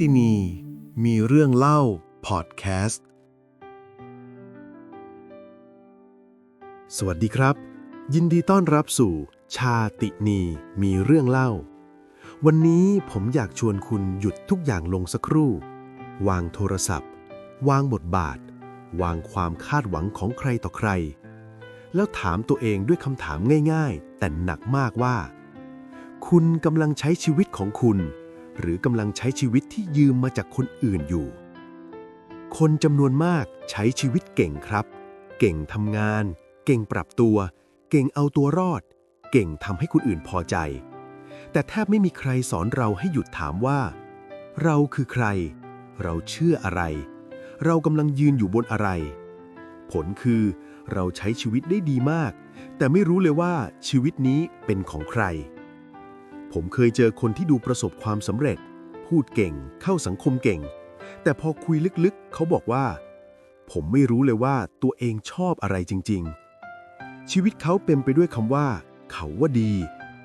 ตินี มีเรื่องเล่า พอดแคสต์ สวัสดีครับ ยินดีต้อนรับสู่ ชาตินี มีเรื่องเล่า วันนี้ผมอยากชวนคุณหยุดทุกอย่างลงสักครู่ วางโทรศัพท์ วางบทบาท วางความคาดหวังของใครต่อใคร แล้วถามตัวเองด้วยคำถามง่าย ๆ แต่หนักมากว่า คุณกำลังใช้ชีวิตของคุณ หรือกำลังใช้ชีวิตที่ยืมมาจากคนอื่นอยู่ คนจำนวนมากใช้ชีวิตเก่งครับ เก่งทำงาน เก่งปรับตัว เก่งเอาตัวรอด เก่งทำให้คนอื่นพอใจ แต่แทบไม่มีใครสอนเราให้หยุดถามว่า เราคือใคร เราเชื่ออะไร เรากำลังยืนอยู่บนอะไร ผลคือเราใช้ชีวิตได้ดีมาก แต่ไม่รู้เลยว่าชีวิตนี้เป็นของใคร ผมเคยเจอคนที่ดูประสบความสำเร็จ พูดเก่ง เข้าสังคมเก่ง แต่พอคุยลึกๆ เขาบอกว่า ผมไม่รู้เลยว่าตัวเองชอบอะไรจริง ๆ ชีวิตเขาเต็มไปด้วยคำว่า เขาว่าดี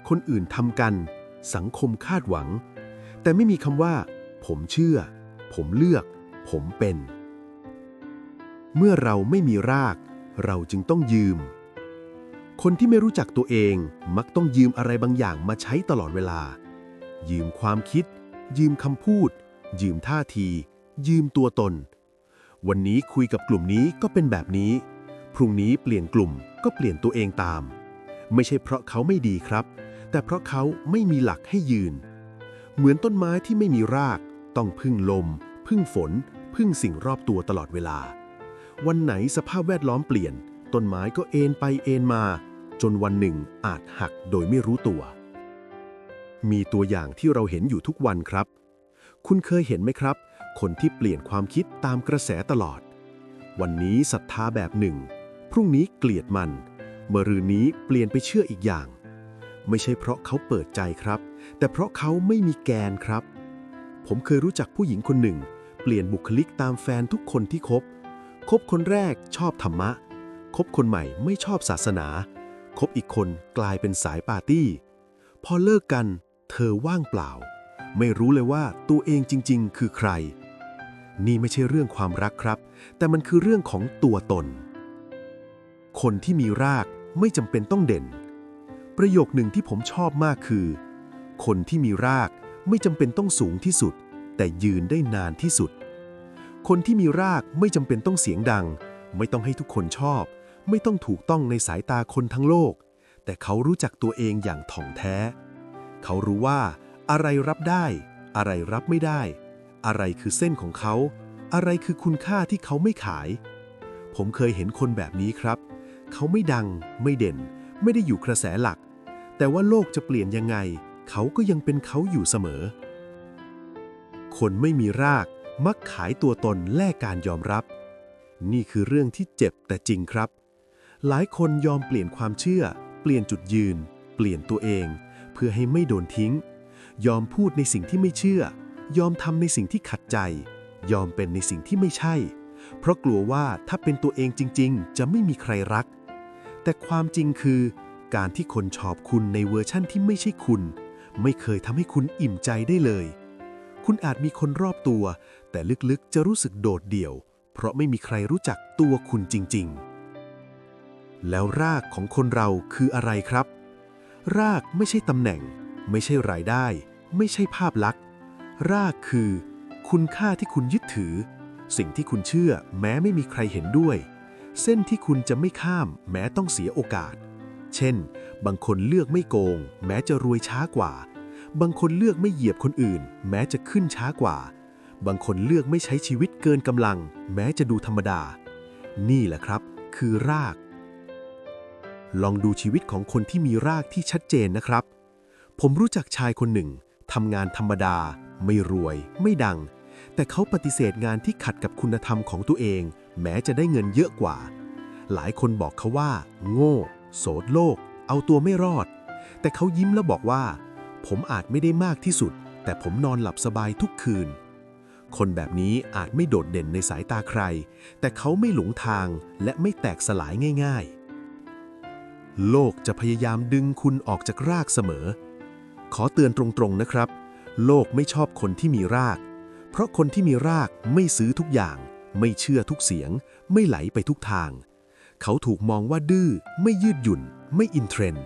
คนอื่นทำกัน สังคมคาดหวัง แต่ไม่มีคำว่า ผมเชื่อ ผมเลือก ผมเป็น เมื่อเราไม่มีราก เราจึงต้องยืม คนที่ไม่รู้จักตัวเองมักต้องยืมอะไรบางอย่างมาใช้ตลอดเวลา ยืมความคิด ยืมคำพูด ยืมท่าที ยืมตัวตน วันนี้คุยกับกลุ่มนี้ก็เป็นแบบนี้ พรุ่งนี้เปลี่ยนกลุ่มก็เปลี่ยนตัวเองตาม ไม่ใช่เพราะเขาไม่ดีครับ แต่เพราะเขาไม่มีหลักให้ยืน เหมือนต้นไม้ที่ไม่มีราก ต้องพึ่งลม พึ่งฝน พึ่งสิ่งรอบตัวตลอดเวลา วันไหนสภาพแวดล้อมเปลี่ยนต้นไม้ก็เอ็นไปเอ็นมา จนวันหนึ่งอาจหักโดยไม่รู้ตัว มีตัวอย่างที่เราเห็นอยู่ทุกวันครับ คุณเคยเห็นไหมครับ คนที่เปลี่ยนความคิดตามกระแสตลอด วันนี้ศรัทธาแบบหนึ่ง พรุ่งนี้เกลียดมัน เมื่อรืนนี้เปลี่ยนไปเชื่ออีกอย่าง ไม่ใช่เพราะเขาเปิดใจครับ แต่เพราะเขาไม่มีแกนครับ ผมเคยรู้จักผู้หญิงคนหนึ่ง เปลี่ยนบุคลิกตามแฟนทุกคนที่คบ คบคนแรกชอบธรรมะ คบคนใหม่ไม่ชอบศาสนา คบอีกคนกลายเป็นสายปาร์ตี้ พอเลิกกัน เธอว่างเปล่า ไม่รู้เลยว่าตัวเองจริง ๆ คือใคร นี่ไม่ใช่เรื่องความรักครับ แต่มันคือเรื่องของตัวตน คนที่มีรากไม่จำเป็นต้องเด่น ประโยคหนึ่งที่ผมชอบมากคือ คนที่มีรากไม่จำเป็นต้องสูงที่สุด แต่ยืนได้นานที่สุด คนที่มีรากไม่จำเป็นต้องเสียงดัง ไม่ต้องให้ทุกคนชอบ ไม่ต้องถูกต้องในสายตาคนทั้งโลก แต่เขารู้จักตัวเองอย่างถ่องแท้ เขารู้ว่า อะไรรับได้ อะไรรับไม่ได้ อะไรคือเส้นของเขา อะไรคือคุณค่าที่เขาไม่ขาย ผมเคยเห็นคนแบบนี้ครับ เขาไม่ดัง ไม่เด่น ไม่ได้อยู่กระแสหลัก แต่ว่าโลกจะเปลี่ยนยังไง เขาก็ยังเป็นเขาอยู่เสมอ คนไม่มีรากมักขายตัวตนแลกการยอมรับ นี่คือเรื่องที่เจ็บแต่จริงครับ หลายคนยอมเปลี่ยนความเชื่อ เปลี่ยนจุดยืน เปลี่ยนตัวเอง เพื่อให้ไม่โดนทิ้ง ยอมพูดในสิ่งที่ไม่เชื่อ ยอมทำในสิ่งที่ขัดใจ ยอมเป็นในสิ่งที่ไม่ใช่ เพราะกลัวว่าถ้าเป็นตัวเองจริง ๆ จะไม่มีใครรัก แต่ความจริงคือ การที่คนชอบคุณในเวอร์ชั่นที่ไม่ใช่คุณ ไม่เคยทำให้คุณอิ่มใจได้เลย คุณอาจมีคนรอบตัว แต่ลึกๆจะรู้สึกโดดเดี่ยว เพราะไม่มีใครรู้จักตัวคุณจริง ๆ แล้วรากของคนเราคืออะไรครับ รากไม่ใช่ตำแหน่ง ไม่ใช่รายได้ ไม่ใช่ภาพลักษณ์ รากคือ คุณค่าที่คุณยึดถือ สิ่งที่คุณเชื่อแม้ไม่มีใครเห็นด้วย เส้นที่คุณจะไม่ข้ามแม้ต้องเสียโอกาส เช่น บางคนเลือกไม่โกง แม้จะรวยช้ากว่า บางคนเลือกไม่เหยียบคนอื่น แม้จะขึ้นช้ากว่า บางคนเลือกไม่ใช้ชีวิตเกินกำลัง แม้จะดูธรรมดา นี่แหละครับ คือราก ลองดูชีวิตของคนที่มีรากที่ชัดเจนนะครับ ผมรู้จักชายคนหนึ่งทำงานธรรมดา ไม่รวย ไม่ดัง แต่เขาปฏิเสธงานที่ขัดกับคุณธรรมของตัวเอง แม้จะได้เงินเยอะกว่า หลายคนบอกเขาว่า โง่ โสดโลก เอาตัวไม่รอด แต่เขายิ้มแล้วบอกว่า ผมอาจไม่ได้มากที่สุด แต่ผมนอนหลับสบายทุกคืน คนแบบนี้อาจไม่โดดเด่นในสายตาใคร แต่เขาไม่หลงทางและไม่แตกสลายง่าย ๆ โลกจะพยายามดึงคุณออกจากรากเสมอ ขอเตือนตรงๆนะครับ โลกไม่ชอบคนที่มีราก เพราะคนที่มีรากไม่ซื้อทุกอย่าง ไม่เชื่อทุกเสียง ไม่ไหลไปทุกทาง เขาถูกมองว่าดื้อ ไม่ยืดหยุ่น ไม่อินเทรนด์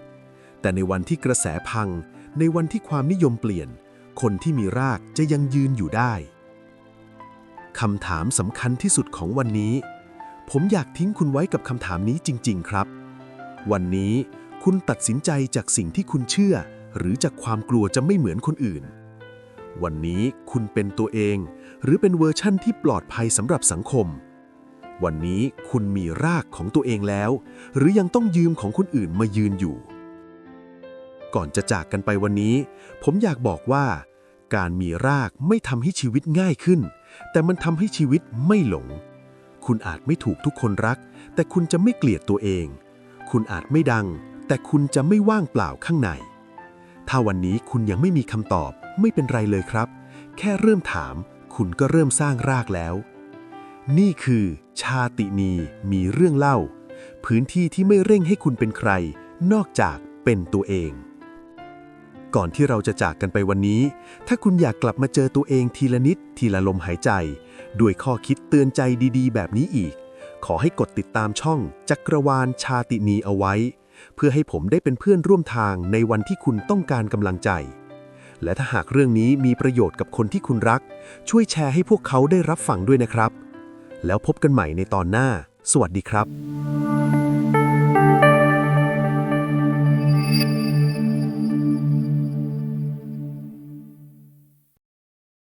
แต่ในวันที่กระแสพัง ในวันที่ความนิยมเปลี่ยน คนที่มีรากจะยังยืนอยู่ได้คำถามสำคัญที่สุดของวันนี้ ผมอยากทิ้งคุณไว้กับคำถามนี้จริง ๆ ครับ วันนี้คุณตัดสินใจจากสิ่งที่คุณเชื่อ หรือจากความกลัวจะไม่เหมือนคนอื่น วันนี้คุณเป็นตัวเอง หรือเป็นเวอร์ชั่นที่ปลอดภัยสำหรับสังคม วันนี้คุณมีรากของตัวเองแล้ว หรือยังต้องยืมของคนอื่นมายืนอยู่ ก่อนจะจากกันไปวันนี้ ผมอยากบอกว่า การมีรากไม่ทำให้ชีวิตง่ายขึ้น แต่มันทำให้ชีวิตไม่หลง คุณอาจไม่ถูกทุกคนรัก แต่คุณจะไม่เกลียดตัวเอง คุณอาจไม่ดัง แต่คุณจะไม่ว่างเปล่าข้างใน ถ้าวันนี้คุณยังไม่มีคำตอบไม่เป็นไรเลยครับ แค่เริ่มถาม คุณก็เริ่มสร้างรากแล้ว นี่คือ ชาตินีมีเรื่องเล่า พื้นที่ที่ไม่เร่งให้คุณเป็นใคร นอกจากเป็นตัวเอง ก่อนที่เราจะจากกันไปวันนี้ ถ้าคุณอยากกลับมาเจอตัวเองทีละนิดทีละลมหายใจ ด้วยข้อคิดเตือนใจดี ๆ แบบนี้อีก ขอให้กดติดตามช่องจักรวาลชาตินีเอาไว้ เพื่อให้ผมได้เป็นเพื่อนร่วมทางในวันที่คุณต้องการกำลังใจ และถ้าหากเรื่องนี้มีประโยชน์กับคนที่คุณรัก ช่วยแชร์ให้พวกเขาได้รับฟังด้วยนะครับ แล้วพบกันใหม่ในตอนหน้า สวัสดีครับ